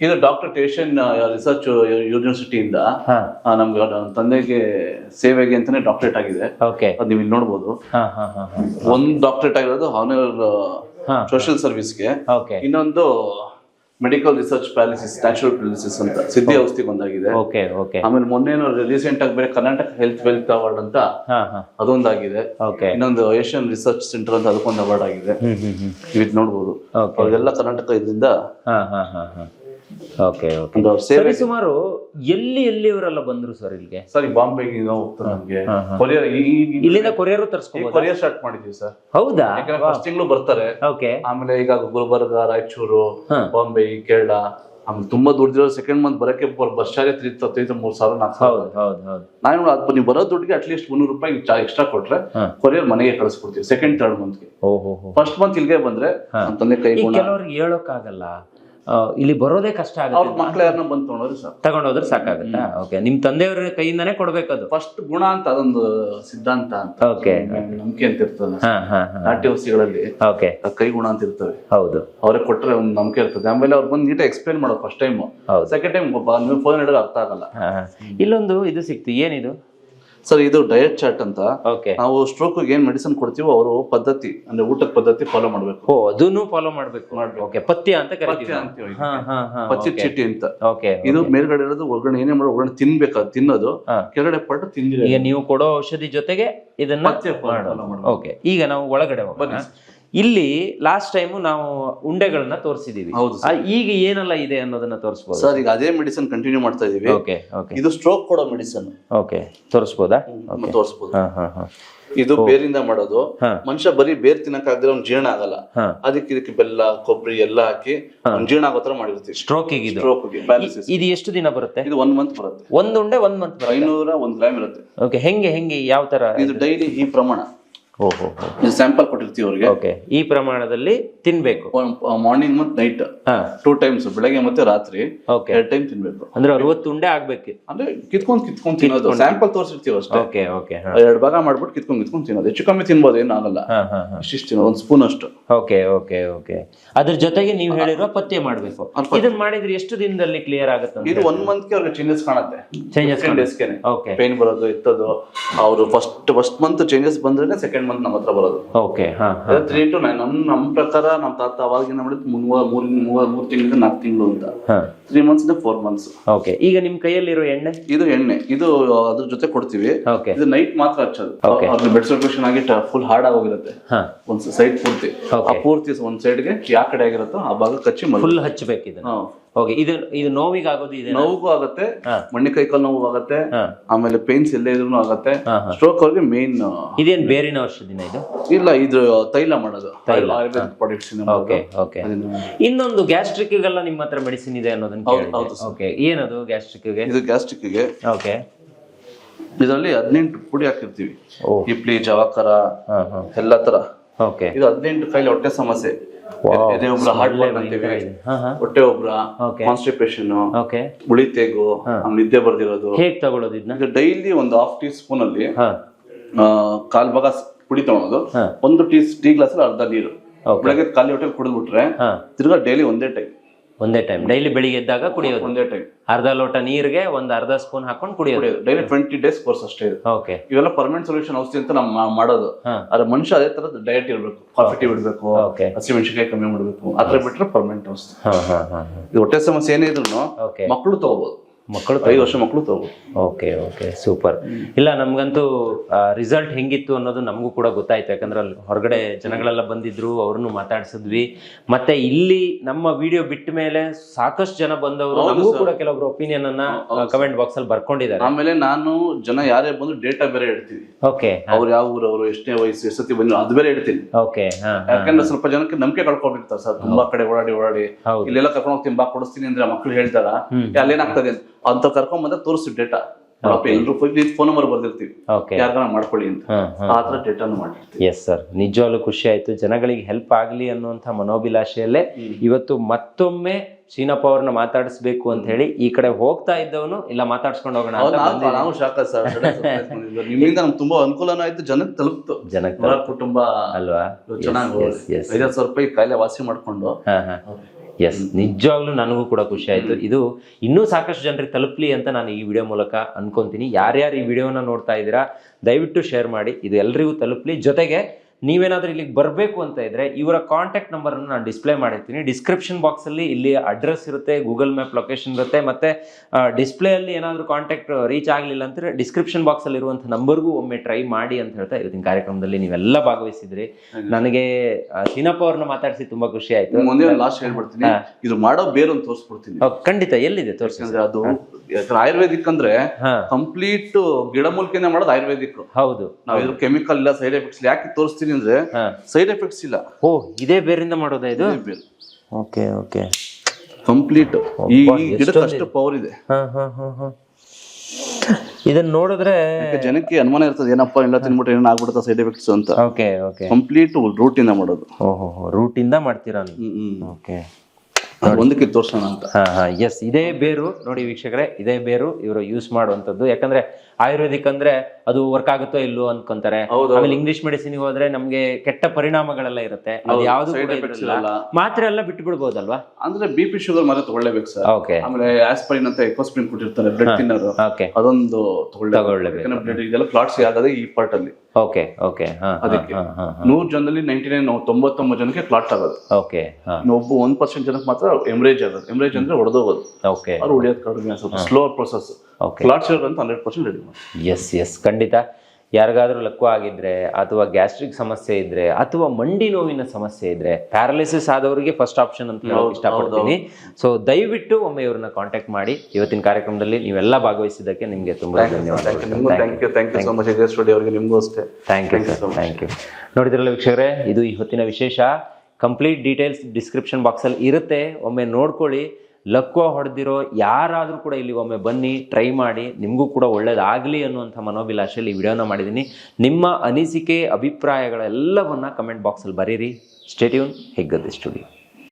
ಇದು ಡಾಕ್ಟರ್ ಟೇಷನ್ ರಿಸರ್ಚ್ ಯೂನಿವರ್ಸಿಟಿಯಿಂದ ನಮ್ಗೆ ತಂದೆಗೆ ಸೇವೆಗೆ ಅಂತಾನೆ ಡಾಕ್ಟರೇಟ್ ಆಗಿದೆ. ಓಕೆ ಅದು ನೀವು ಇಲ್ಲಿ ನೋಡ್ಬೋದು ಒಂದ್ ಡಾಕ್ಟರೇಟ್ ಆಗಿರೋದು ಹಾನರ್. ಸೋಷಿಯಲ್ ಸರ್ವಿಸ್ಗೆ ಇನ್ನೊಂದು medical research paralysis natural paralysis ಅಂತ ಸಿದ್ಧಿ ಔಷಧಿ ಒಂದಾಗಿದೆ. ಓಕೆ ಓಕೆ ಆಮೇಲೆ ಮೊನ್ನೆ ರೀಸೆಂಟ್ ಆಗಿ ಬೇರೆ ಕರ್ನಾಟಕ ಹೆಲ್ತ್ ವೆಲ್ತ್ ಅವಾರ್ಡ್ ಅಂತ ಹಾ ಹಾ. ಅದೊಂದಾಗಿದೆ. ಓಕೆ ಇನ್ನೊಂದು ಏಷ್ಯನ್ ರಿಸರ್ಚ್ ಸೆಂಟರ್ ಅಂತ ಅದಕ್ಕೊಂದು ಅವಾರ್ಡ್ ಆಗಿದೆ. ಹ್ಮ್ ಹ್ಮ್ ಹ್ಮ್. ಇದ್ ನೋಡ್ಬೋದು. Okay. ಅವ್ರಿಗೆಲ್ಲ ಕರ್ನಾಟಕ ಇದರಿಂದ ಹಾ ಹಾ ಹಾ ಹಾ. ಓಕೆ ಓಕೆ ಒಂದು ಅವ್ರ ಸೇವೆ ಸರಿ ಸುಮಾರು ಎಲ್ಲಿ ಎಲ್ಲಿವರೆಲ್ಲ ಬಂದ್ರು ಸರ್ ಇಲ್ಲಿಗೆ? ಸರ್ ಬಾಂಬೆಗೆ ನಾವು ಹೋಗ್ತಾರೆ ನಮ್ಗೆ. ಕೊರಿಯರ್ ಇಲ್ಲಿಂದ ಕೊರಿಯರು ತರಿಸ್ಕೋಬಹುದು ಕೊರಿಯರ್ ಸ್ಟಾರ್ಟ್ ಮಾಡಿದೀವಿ ಸರ್ ಹೌದಾ? ಯಾಕಂದ್ರೆ ಫಸ್ಟ್ ತಿಂಗಳು ಬರ್ತಾರೆ. ಓಕೆ ಆಮೇಲೆ ಈಗ ಗುಲ್ಬರ್ಗ ರಾಯಚೂರು ಬಾಂಬೆ ಕೇರಳ ಆಮೇಲೆ ತುಂಬಾ ದೂರದಿರೋ ಸೆಕೆಂಡ್ ಮಂತ್ ಬರಕ್ಕೆ ಬಸ್ ಚಾರ್ಜ್ ತ್ರೀ ತೈತ ಮೂರ್ ಸಾವಿರ ನಾಲ್ಕು ಸಾವಿರ. ಹೌದು ಹೌದು. ಹೌದು ನಾನು ಅದು ನೀವು ಬರೋ ದುಡ್ಡಿಗೆ ಅಟ್ಲೀಸ್ಟ್ ಮುನ್ನೂರು ರೂಪಾಯಿ ಎಕ್ಸ್ಟ್ರಾ ಕೊಟ್ರೆ ಕೊರಿಯರ್ ಮನೆಗೆ ಕಳಿಸ್ಕೊಡ್ತೀವಿ ಸೆಕೆಂಡ್ ಥರ್ಡ್ ಮಂತ್ಗೆ ಓಹೋ ಫಸ್ಟ್ ಮಂತ್ ಇಲ್ಲಿಗೆ ಬಂದ್ರೆ ನಮ್ಮ ತಂದೆ ಕೈ ಕೆಲವ್ರಿಗೆ ಹೇಳೋಕ್ಕಾಗಲ್ಲ. ಇಲ್ಲಿ ಬರೋದೇ ಕಷ್ಟ ಅವ್ರ ಆಗುತ್ತೆ ಮಕ್ಳು ಯಾರನ್ನ ಬಂದು ತಗೊಂಡ್ರೆ ಸರ್ ತಗೊಂಡೋದ್ರೆ ಸಾಕಾಗುತ್ತೆ? ಓಕೆ ನಿಮ್ ತಂದೆಯವ್ರ ಕೈಯಿಂದಾನೇ ಕೊಡ್ಬೇಕದು ಫಸ್ಟ್ ಗುಣ ಅಂತ ಅದೊಂದು ಸಿದ್ಧಾಂತ ಅಂತ. ಓಕೆ ನಂಬಿಕೆ ಅಂತ ಇರ್ತದೆ. ನಾಟ್ಯ ಔಷಧಿಗಳಲ್ಲಿ ಓಕೆ ಕೈ ಗುಣ ಅಂತ ಇರ್ತವೆ. ಹೌದು. ಅವ್ರಿಗೆ ಕೊಟ್ರೆ ಒಂದು ನಂಬಿಕೆ ಇರ್ತದೆ. ಆಮೇಲೆ ಅವ್ರು ಬಂದು ನೀಟಾಗಿ ಎಕ್ಸ್ಪ್ಲೈನ್ ಮಾಡೋದು ಫಸ್ಟ್ ಟೈಮ್ ಸೆಕೆಂಡ್ ಟೈಮ್ ನೀವು ಫೋನ್ ಹಿಡಿದ್ರೆ ಅರ್ಥ ಆಗಲ್ಲ. ಇಲ್ಲೊಂದು ಇದು ಸಿಕ್ತು. ಏನಿದು? ಸರ್ ಇದು ಡಯಟ್ ಚಾರ್ಟ್ ಅಂತ ಓಕೆ ನಾವು ಸ್ಟ್ರೋಕ್ ಏನ್ ಮೆಡಿಸಿನ್ ಕೊಡ್ತೀವೋ ಅವರು ಪದ್ಧತಿ ಅಂದ್ರೆ ಊಟದ ಪದ್ಧತಿ ಫಾಲೋ ಮಾಡ್ಬೇಕು. ಓ ಅದನ್ನು ಫಾಲೋ ಮಾಡ್ಬೇಕು. ಓಕೆ ಪಥ್ಯ ಅಂತ ಪಥ್ಯ ಕರಿತೀವಿ ಅಂತೀವಿ. ಇದಕ್ಕೆ. ಹಾ ಹಾ ಹಾ ಪಚ್ಚಿ ಚೀಟಿ ಅಂತ. ಓಕೆ ಇದು ಮೇಲ್ಗಡೆ ಇರೋದು ಒಳಗಡೆ ಏನೇ ಮಾಡೋ ಒಳಗಡೆ ತಿನ್ಬೇಕು ಅದು ತಿನ್ನೋದು. ಕೆಳಗಡೆ ಪಟ್ಟು ತಿಂದಿರಿ ಈಗ ನೀವು ಕೊಡೋ ಔಷಧಿ ಜೊತೆಗೆ ಇದನ್ನ ಓಕೆ ಈಗ ನಾವು ಒಳಗಡೆ ಹೋಗೋಣ. ಇಲ್ಲಿ ಲಾಸ್ಟ್ ಟೈಮ್ ನಾವು ಉಂಡೆಗಳನ್ನ ತೋರಿಸಿದೀವಿ. ಹೌದು ಈಗ ಏನೆಲ್ಲ ಇದೆ ಅನ್ನೋದನ್ನ ತೋರಿಸಬಹುದು ಸರ್ ಈಗ ಅದೇ ಮೆಡಿಸಿನ್ ಕಂಟಿನ್ಯೂ ಮಾಡ್ತಾ ಇದೀವಿ. ಓಕೆ ಓಕೆ ಇದು ಸ್ಟ್ರೋಕ್ ಕೊಡೋ ಮೆಡಿಸಿನ್ ಓಕೆ ತೋರಿಸ್ಬೋದಾ? ಓಕೆ ತೋರಿಸ್ಬೋದು. ಹಾ ಹಾ ಹಾ. ಇದು ಬೇರಿಂದ ಮಾಡೋದು. ಹಾ. ಮನುಷ್ಯ ಬರೀ ಬೇರ್ ತಿನ್ನಕ್ಕಾಗದ್ರೆ ಅವ್ನು ಜೀರ್ಣ ಆಗಲ್ಲ. ಹಾ. ಅದಕ್ಕೆ ಇದಕ್ಕೆ ಬೆಲ್ಲ ಕೊಬ್ಬರಿ ಎಲ್ಲ ಹಾಕಿ ಅವ್ನ್ ಜೀರ್ಣ ಆಗೋ ತರ ಮಾಡಿರ್ತೀವಿ. ಸ್ಟ್ರೋಕ್ ಇದು. ಪ್ಯಾಲಿಸಿಸ್ ಇದು ಎಷ್ಟು ದಿನ ಬರುತ್ತೆ? ಇದು ಒಂದ್ ಮಂತ್ ಬರುತ್ತೆ. ಒಂದು ಉಂಡೆ ಒಂದ್ ಮಂತ್ ಬರುತ್ತೆ? ಐನೂರ ಒಂದ್ ಗ್ರಾಮ್ ಇರುತ್ತೆ. ಓಕೆ ಹೆಂಗೆ ಹೆಂಗೆ ಯಾವ ತರ ಇದು ಡೈಲಿ ಈ ಪ್ರಮಾಣ. ಸ್ಯಾಂಪಲ್ ಕೊಟ್ಟಿರ್ತೀವಿ ಅವ್ರಿಗೆ. ಓಕೆ ಈ ಪ್ರಮಾಣದಲ್ಲಿ ತಿನ್ಬೇಕು. ಮಾರ್ನಿಂಗ್ ಮತ್ತೆ ನೈಟ್ ಟೂ ಟೈಮ್ಸ್ ಬೆಳಗ್ಗೆ ಮತ್ತೆ ರಾತ್ರಿ. ಎರಡು ಟೈಮ್ ತಿನ್ಬೇಕು. ಅಂದ್ರೆ ಅರವತ್ತು ಉಂಡೆ ಆಗ್ಬೇಕು. ಅಂದ್ರೆ ಕಿತ್ಕೊಂಡ್ ಕಿತ್ಕೊಂಡ್ ತಿನ್ನೋದು. ಸ್ಯಾಂಪಲ್ ತೋರಿಸಿರ್ತೀವಿ ಅಷ್ಟೇ. ಓಕೆ ಓಕೆ ಎರಡು ಭಾಗ ಮಾಡ್ಬಿಟ್ಟು ಕಿತ್ಕೊಂಡ್ ಕಿತ್ಕೊಂಡ್ ತಿನ್ನೋದು. ಹೆಚ್ಚು ಕಮ್ಮಿ ತಿನ್ಬೋದು ಏನು ಆಗಲ್ಲ. ಹಾ ಹಾ ಹಾ. ಇಷ್ಟಿಷ್ಟು ತಿನ್ನೋದು. ಒಂದು ಸ್ಪೂನ್ ಅಷ್ಟು. ಓಕೆ ಓಕೆ ಓಕೆ ಅದ್ರ ಜೊತೆಗೆ ನೀವು ಹೇಳಿರೋ ಪತ್ತೆ ಮಾಡ್ಬೇಕು. ಇದನ್ನ ಮಾಡಿದ್ರೆ ಎಷ್ಟು ದಿನದಲ್ಲಿ ಕ್ಲಿಯರ್ ಆಗುತ್ತೆ ಇದು ಒನ್ ಮಂತ್ಗೆ ಅವ್ರಿಗೆ ಚೇಂಜಸ್ ಕಾಣುತ್ತೆ. ಚೇಂಜಸ್ ಪೇನ್ ಬರೋದು ಎತ್ತೋದು ಅವರು ಫಸ್ಟ್ ಫಸ್ಟ್ ಮಂತ್ ಚೇಂಜಸ್ ಬಂದ್ರೆ ಸೆಕೆಂಡ್ ಮಂತ್ ನಮ್ಮ ಹತ್ರ ಬರೋದು. ಓಕೆ ತ್ರೀ ಟು ನೈನ್ ನಮ್ ನಮ್ ಪ್ರಕಾರ ನಮ್ಮ ತಾತ ಅವಾಗಿನ ಮಾಡಿದ್ ಮೂರ್ ಮೂರ್ ಮೂರ್ ಮೂರ್ ತಿಂಗಳಿಂದ ನಾಲ್ಕು ತಿಂಗಳು ಅಂತ. ತ್ರೀ ಮಂತ್ಸ್ ಇಂದ ಫೋರ್ ಮಂತ್ಸ್ ಓಕೆ ಈಗ ನಿಮ್ ಕೈಯಲ್ಲಿರೋ ಎಣ್ಣೆ? ಇದು ಎಣ್ಣೆ. ಇದು ಅದ್ರ ಜೊತೆ ಕೊಡ್ತೀವಿ. ಇದು ನೈಟ್ ಮಾತ್ರ ಹಚ್ಚೋದು. ಅದ್ರ ಬೆಡ್ ಸರ್ಕ್ಯುಲೇಷನ್ ಆಗಿ ಫುಲ್ ಹಾರ್ಡ್ ಆಗೋಗಿರುತ್ತೆ. ಒಂದ್ ಸೈಡ್ ಪೂರ್ತಿ. ಆ ಪೂರ್ತಿ ಒಂದ್ ಸೈಡ್ಗೆ ಯಾವ ಕಡೆ ಆಗಿರುತ್ತೋ ಆ ಭಾಗ ಕಚ್ಚಿ ಫುಲ್ ಹಚ್ಚಬೇಕು. ಓಕೆ ಇದು ಇದು ನೋವಿಗೆ ಆಗೋದು ಇದೆ ನೋವಿಗೂ ಆಗುತ್ತೆ ಮಣ್ಣೆ ಕೈ ಕಾಲು ನೋವು ಆಗುತ್ತೆ. ಆಮೇಲೆ ಪೇನ್ಸ್ ಎಲ್ಲೇ ಇದ್ರೂ ಆಗತ್ತೆ. ಸ್ಟ್ರೋಕ್ ಅವ್ರಿಗೆ ಮೇನ್ ಇದೇನ್ ಬೇರಿನ ಔಷಧಿನ ಇದು? ಇಲ್ಲ ಇದು ತೈಲ ಮಾಡೋದು. ತೈಲ. ಪ್ರಾಡಕ್ಟ್ಸ್ ಓಕೆ ಓಕೆ ಇನ್ನೊಂದು ಗ್ಯಾಸ್ಟ್ರಿಕ್ಗೆಲ್ಲ ನಿಮ್ಮ ಹತ್ರ ಮೆಡಿಸಿನ್ ಇದೆ ಅನ್ನೋದನ್ನ. ಓಕೆ ಏನದು ಗ್ಯಾಸ್ಟ್ರಿಕ್ಗೆ ಇದು ಗ್ಯಾಸ್ಟ್ರಿಕ್ಗೆ ಓಕೆ ಇದರಲ್ಲಿ ಹದಿನೆಂಟು ಪುಡಿ ಹಾಕಿರ್ತೀವಿ. ಓ. ಹಿಪ್ಲಿ ಜವಾಕರ ಎಲ್ಲ ತರ. ಓಕೆ ಇದು ಹದಿನೆಂಟು ಕೈಲಿ ಹೊಟ್ಟೆ ಸಮಸ್ಯೆ. ಎದೆ ಒಬ್ರ ಹಾರ್ಟ್ ಅಂತೀವಿ. ಹಾ, ಹಾ. ಹೊಟ್ಟೆ ಒಬ್ರ. ಕಾನ್ಸ್ಟಿಪೇಷನ್ ಓಕೆ ಉಳಿ ತೇಗು ಹಾ. ನಿದ್ದೆ ಬರ್ದಿರೋದು. ಹೇಗ್ ತಗೊಳ್ಳೋದು ಇದನ್ನ ಇದು ಡೈಲಿ ಒಂದು ಹಾಫ್ ಟೀ ಸ್ಪೂನ್ ಅಲ್ಲಿ ಹಾ. ಆ, ಕಾಲ್ ಭಾಗ ಪುಡಿ ತಗೊಳೋದು. ಒಂದು ಟೀ ಟೀ ಗ್ಲಾಸ್ ಅಲ್ಲಿ ಅರ್ಧ ನೀರು. ಬೆಳಗ್ಗೆ ಖಾಲಿ ಹೋಟೆಲ್ ಕುಡಿದ್ಬಿಟ್ರೆ ತಿರ್ಗಾ ಡೈಲಿ ಒಂದೇ ಟೈಮ್ ಒಂದೇ ಟೈಮ್ ಡೈಲಿ ಬೆಳಿಗ್ಗೆ ಎದ್ದಾಗ ಕುಡಿಯೋದು. ಒಂದೇ ಟೈಮ್ ಅರ್ಧ ಲೋಟ ನೀರಿಗೆ ಒಂದ್ ಅರ್ಧ ಸ್ಪೂನ್ ಹಾಕೊಂಡು ಕುಡಿಯೋದು. ಡೈಲಿ ಟ್ವೆಂಟಿ ಡೇಸ್ ಕೋರ್ಸ್ ಅಷ್ಟೇ ಇದು. ಓಕೆ ಇವೆಲ್ಲ ಪರ್ಮನೆಂಟ್ ಸೊಲ್ಯೂಷನ್ ಔಷಧಿ ಅಂತ ನಾವು ಮಾಡೋದು. ಹಾ. ಆದ್ರೆ ಮನುಷ್ಯ ಅದೇ ತರ ಡಯಟ್ ಇರಬೇಕು. ಕಾಫಿ ಬಿಡಬೇಕು. ಹಸಿಮೆಣಸಿನಕಾಯಿ ಕಮ್ಮಿ ಮಾಡ್ಬೇಕು. ಆತರ ಬಿಟ್ರೆ ಪರ್ಮನೆಂಟ್ ಔಷಧಿ. ಹೊಟ್ಟೆ ಸಮಸ್ಯೆ ಏನೇ ಇದ್ರು. ಮಕ್ಕಳು ತಗೋಬಹುದು ಮಕ್ಕಳು ಐದು ವರ್ಷ ಮಕ್ಕಳು ಓಕೆ ಓಕೆ ಸೂಪರ್ ಇಲ್ಲ ನಮ್ಗಂತೂ ರಿಸಲ್ಟ್ ಹೆಂಗಿತ್ತು ಅನ್ನೋದು ನಮಗೂ ಕೂಡ ಗೊತ್ತಾಯ್ತು. ಯಾಕಂದ್ರೆ ಅಲ್ಲಿ ಹೊರಗಡೆ ಜನಗಳೆಲ್ಲ ಬಂದಿದ್ರು ಅವ್ರನ್ನು ಮಾತಾಡ್ಸಿದ್ವಿ. ಮತ್ತೆ ಇಲ್ಲಿ ನಮ್ಮ ವಿಡಿಯೋ ಬಿಟ್ಟ ಮೇಲೆ ಸಾಕಷ್ಟು ಜನ ಬಂದವರು ನಮಗೂ ಕೂಡ ಕೆಲವೊಬ್ರು ಒಪಿನಿಯನ್ ಅನ್ನ ಕಮೆಂಟ್ ಬಾಕ್ಸ್ ಅಲ್ಲಿ ಬರ್ಕೊಂಡಿದ್ದಾರೆ. ಆಮೇಲೆ ನಾನು ಜನ ಯಾರೇ ಬಂದು ಡೇಟಾ ಬೇರೆ ಇಡ್ತೀವಿ ಓಕೆ ಅವ್ರು ಯಾವ ಊರು ಅವರು ಎಷ್ಟೇ ವಯಸ್ಸು ಎಷ್ಟು ಸತಿ ಬಂದ್ರು ಅದು ಬೇರೆ ಇಡ್ತೀನಿ. ಓಕೆ ಯಾಕಂದ್ರೆ ಸ್ವಲ್ಪ ಜನಕ್ಕೆ ನಂಬಿಕೆ ಕಳ್ಕೊಂಡಿರ್ತಾರೆ ಸರ್ ತುಂಬಾ ಕಡೆ ಓಡಾಡಿ ಓಡಾಡಿ. ಇಲ್ಲೆಲ್ಲ ಕರ್ಕೊಂಡು ಹೋಗ್ತೀನಿ ಬಾ ಕೊಡಿಸ್ತೀನಿ ಅಂದ್ರೆ ಮಕ್ಳು ಹೇಳ್ತಾರ? ಅಲ್ಲೇನಾಗ್ತದೆ ಅಂತ ಅಂತ ಕರ್ಕೊಂಡ್ ಬಂದ್ರೆ ತೋರಿಸ್ತೀವಿ ಡೇಟಾ ಎಲ್ರು ಫೋನ್ ನಂಬರ್ ಬರ್ದಿರ್ತೀವಿ. ಯಾರಿಗಾರ ಮಾಡ್ಕೊಳ್ಳಿ ಅಂತ. ಹಾ ಹಾ. ಆ ತರ ಡೇಟಾನು ಮಾಡಿರ್ತೀವಿ ಎಸ್ ಸರ್ ನಿಜವಾಗ್ಲೂ ಖುಷಿ ಆಯ್ತು. ಜನಗಳಿಗೆ ಹೆಲ್ಪ್ ಆಗ್ಲಿ ಅನ್ನುವಂತ ಮನೋಭಿಲಾಷೆಯಲ್ಲೇ ಇವತ್ತು ಮತ್ತೊಮ್ಮೆ ಶ್ರೀನಪ್ಪ ಅವ್ರನ್ನ ಮಾತಾಡಿಸ್ಬೇಕು ಅಂತ ಹೇಳಿ ಈ ಕಡೆ ಹೋಗ್ತಾ ಇದ್ದವನು ಇಲ್ಲ ಮಾತಾಡ್ಸ್ಕೊಂಡು ಹೋಗೋಣ ನಾವು ಶಾಖ ಸರ್ ನಿಮ್ಮಿಂದ ನಮ್ಗೆ ತುಂಬಾ ಅನುಕೂಲನೂ ಆಯ್ತು. ಜನಕ್ಕೆ ತಲುಪ್ತು. ಜನಕ್ಕೆ ಕುಟುಂಬ ಅಲ್ವಾ? ಚೆನ್ನಾಗಿ. ಐದಾರು ಸಾವಿರ ರೂಪಾಯಿ ಕಾಯಿಲೆ ವಾಸಿ ಮಾಡ್ಕೊಂಡು ಎಸ್ ನಿಜವಾಗ್ಲೂ ನನಗೂ ಕೂಡ ಖುಷಿ ಆಯಿತು. ಇದು ಇನ್ನೂ ಸಾಕಷ್ಟು ಜನರಿಗೆ ತಲುಪಲಿ ಅಂತ ನಾನು ಈ ವಿಡಿಯೋ ಮೂಲಕ ಅನ್ಕೊಂತೀನಿ. ಯಾರ್ಯಾರು ಈ ವಿಡಿಯೋನ ನೋಡ್ತಾ ಇದ್ದೀರಾ ದಯವಿಟ್ಟು ಶೇರ್ ಮಾಡಿ. ಇದು ಎಲ್ರಿಗೂ ತಲುಪಲಿ. ಜೊತೆಗೆ ನೀವೇನಾದ್ರೂ ಇಲ್ಲಿಗೆ ಬರಬೇಕು ಅಂತ ಇದ್ರೆ ಇವರ ಕಾಂಟ್ಯಾಕ್ಟ್ ನಂಬರನ್ನು ನಾನು ಡಿಸ್ಪ್ಲೇ ಮಾಡಿರ್ತೀನಿ. ಡಿಸ್ಕ್ರಿಪ್ಷನ್ ಬಾಕ್ಸಲ್ಲಿ ಇಲ್ಲಿ ಅಡ್ರೆಸ್ ಇರುತ್ತೆ ಗೂಗಲ್ ಮ್ಯಾಪ್ ಲೊಕೇಶನ್ ಇರುತ್ತೆ ಮತ್ತೆ ಡಿಸ್ಪ್ಲೇಯಲ್ಲಿ ಏನಾದರೂ ಕಾಂಟ್ಯಾಕ್ಟ್ ರೀಚ್ ಆಗಲಿಲ್ಲ ಅಂದರೆ ಡಿಸ್ಕ್ರಿಪ್ಷನ್ ಬಾಕ್ಸಲ್ಲಿ ಇರುವಂಥ ನಂಬರ್ಗೂ ಒಮ್ಮೆ ಟ್ರೈ ಮಾಡಿ ಅಂತ ಹೇಳ್ತಾ ಇವತ್ತಿನ ಕಾರ್ಯಕ್ರಮದಲ್ಲಿ. ನೀವೆಲ್ಲ ಭಾಗವಹಿಸಿದ್ರಿ. ನನಗೆ ಸೀನಪ್ಪ ಅವ್ರನ್ನ ಮಾತಾಡಿಸಿ ತುಂಬಾ ಖುಷಿ ಆಯ್ತು. ಮುಂದೆ ಲಾಸ್ಟ್ ಹೇಳ್ಬಿಡ್ತೀನಿ. ಇದು ಮಾಡೋ ಬೇರೊಂದು ತೋರಿಸ್ಬಿಡ್ತೀನಿ. ಖಂಡಿತ ಎಲ್ಲಿದೆ ತೋರಿಸಿ ಯಾಕಂದ್ರೆ ಅದು ಆಯುರ್ವೇದಿಕ್ ಅಂದ್ರೆ ಕಂಪ್ಲೀಟ್ ಗಿಡಮೂಲಿಕೆನೆ ಮಾಡೋದು ಆಯುರ್ವೇದಿಕ್. ಹೌದು. ನಾವು ಇದ್ರ ಕೆಮಿಕಲ್ ಇಲ್ಲ ಸೈಡ್ ಎಫೆಕ್ಟ್ಸ್ ಯಾಕೆ ತೋರಿಸ್ತೀನಿ ಅಂದ್ರೆ ಹಾ. ಸೈಡ್ ಎಫೆಕ್ಟ್ಸ್ ಇಲ್ಲ. ಓ ಇದೇ ಬೇರಿಂದ ಮಾಡೋದಾ ಇದು? Okay okay. ಕಂಪ್ಲೀಟ್ ಈ ಗಿಡಕ್ಕೆ. ಅಷ್ಟು ಪವರ್ ಇದೆ. ಇದನ್ನ ನೋಡಿದ್ರೆ ಜನಕ್ಕೆ ಅನುಮಾನ ಇರ್ತದೆ ಏನಪ್ಪ ಎಲ್ಲ ತಿನ್ಬಿಟ್ರೆ ಏನೋ ಆಗ್ಬಿಡುತ್ತ ಸೈಡ್ ಎಫೆಕ್ಟ್ಸ್ ಅಂತ. Okay okay. ಕಂಪ್ಲೀಟ್ ರೂಟ್ ಇಂದ ಮಾಡೋದು. ಓಹೋ ರೂಟ್ ಇಂದ ಮಾಡ್ತೀರಾ ಓಕೆ. ಒಂದಕ್ಕೆ ತೋರ್ಸೋಣ ಅಂತ. ಎಸ್ ಇದೇ ಬೇರು. ನೋಡಿ ವೀಕ್ಷಕರೇ ಇದೇ ಬೇರು ಇವರು ಯೂಸ್ ಮಾಡುವಂತದ್ದು ಯಾಕಂದ್ರೆ ಆಯುರ್ವೇದಿಕ್ ಅಂದ್ರೆ ಅದು ವರ್ಕ್ ಆಗುತ್ತೋ ಇಲ್ಲೋ ಅನ್ಕೊಂತಾರೆ. ಆಮೇಲೆ ಇಂಗ್ಲಿಷ್ ಮೆಡಿಸಿನ್ ಹೋದ್ರೆ ನಮ್ಗೆ ಕೆಟ್ಟ ಪರಿಣಾಮಗಳೆಲ್ಲ ಇರುತ್ತೆ. ಅದು ಯಾವ್ದು. ಮಾತ್ರೆ ಎಲ್ಲ ಬಿಟ್ಟು ಬಿಡ್ಬೋದಲ್ವಾ ಅಂದ್ರೆ ಬಿ ಪಿ ಶುಗರ್ ಮಾತ್ರ ತಗೊಳ್ಳೇಬೇಕು ಸರ್ ಓಕೆ ಆಮೇಲೆ ಆಸ್ಪರಿನ್ ಅಂತ ಎಕೋಸ್ಪಿನ್ ಕೊಟ್ಟಿರ್ತಾರೆ ಬ್ಲಡ್ ತಿನ್ನೋರು ಅದೊಂದು ತಗೊಳ್ಳೇಬೇಕು ಇದೆಲ್ಲ ಕ್ಲಾಟ್ಸ್ ಆಗೋದೇ ಈ ಪಾರ್ಟ್ ಅಲ್ಲಿ. Okay okay. ಹಾ ಅದಕ್ಕೆ ನೂರು ಜನದಲ್ಲಿ ನೈಂಟಿ ನೈನ್ ತೊಂಬತ್ತೊಂಬತ್ತು ಜನಕ್ಕೆ ಕ್ಲಾಟ್ ಆಗೋದು. ಓಕೆ ಒಬ್ಬ ಒಂದ್ ಪರ್ಸೆಂಟ್ ಜನಕ್ಕೆ ಮಾತ್ರ ಎಮರೇಜ್ ಆಗೋದು. ಎಮರೇಜ್ ಅಂದ್ರೆ ಹೊಡೆದೋಗೋದು. ಓಕೆ. ಅವ್ರು ಉಳಿಯೋದು ಕಡಿಮೆ ಸ್ವಲ್ಪ ಸ್ಲೋ ಪ್ರೊಸೆಸ್ ಕ್ಲಾಟ್ ಅಂತ hundred percent ready yes yes ಖಂಡಿತ. ಯಾರಿಗಾದ್ರೂ ಲಕ್ಕು ಆಗಿದ್ರೆ ಅಥವಾ ಗ್ಯಾಸ್ಟ್ರಿಕ್ ಸಮಸ್ಯೆ ಇದ್ರೆ ಅಥವಾ ಮಂಡಿ ನೋವಿನ ಸಮಸ್ಯೆ ಇದ್ರೆ ಪ್ಯಾರಾಲಿಸಿಸ್ ಆದವರಿಗೆ ಫಸ್ಟ್ ಆಪ್ಷನ್ ಅಂತ ಹೇಳೋಕೆ ಇಷ್ಟಪಡ್ತೀನಿ. ಸೊ ದಯವಿಟ್ಟು ಒಮ್ಮೆ ಇವ್ರನ್ನ ಕಾಂಟ್ಯಾಕ್ಟ್ ಮಾಡಿ. ಇವತ್ತಿನ ಕಾರ್ಯಕ್ರಮದಲ್ಲಿ ನೀವೆಲ್ಲ ಭಾಗವಹಿಸಿದ್ದಕ್ಕೆ ನಿಮಗೆ ತುಂಬಾ ಧನ್ಯವಾದ ನಿಮ್ಗೂ ಯು ಥ್ಯಾಂಕ್ ಯು ಅಷ್ಟೇ. ಥ್ಯಾಂಕ್ ಯು ನೋಡಿದ್ರಲ್ಲ ವೀಕ್ಷಕರೇ ಇದು ಇವತ್ತಿನ ವಿಶೇಷ. ಕಂಪ್ಲೀಟ್ ಡೀಟೇಲ್ಸ್ ಡಿಸ್ಕ್ರಿಪ್ಷನ್ ಬಾಕ್ಸಲ್ಲಿ ಇರುತ್ತೆ. ಒಮ್ಮೆ ನೋಡ್ಕೊಳ್ಳಿ. ಲಕ್ವ ಹೊಡೆದಿರೋ ಯಾರಾದರೂ ಕೂಡ ಇಲ್ಲಿ ಒಮ್ಮೆ ಬನ್ನಿ ಟ್ರೈ ಮಾಡಿ, ನಿಮಗೂ ಕೂಡ ಒಳ್ಳೇದಾಗಲಿ ಅನ್ನುವಂಥ ಮನೋಭಿಲಾಷೆಯಲ್ಲಿ ಈ ವಿಡಿಯೋನ ಮಾಡಿದ್ದೀನಿ. ನಿಮ್ಮ ಅನಿಸಿಕೆ, ಅಭಿಪ್ರಾಯಗಳೆಲ್ಲವನ್ನು ಕಮೆಂಟ್ ಬಾಕ್ಸಲ್ಲಿ ಬರೀರಿ. Stay tuned Heggadde studio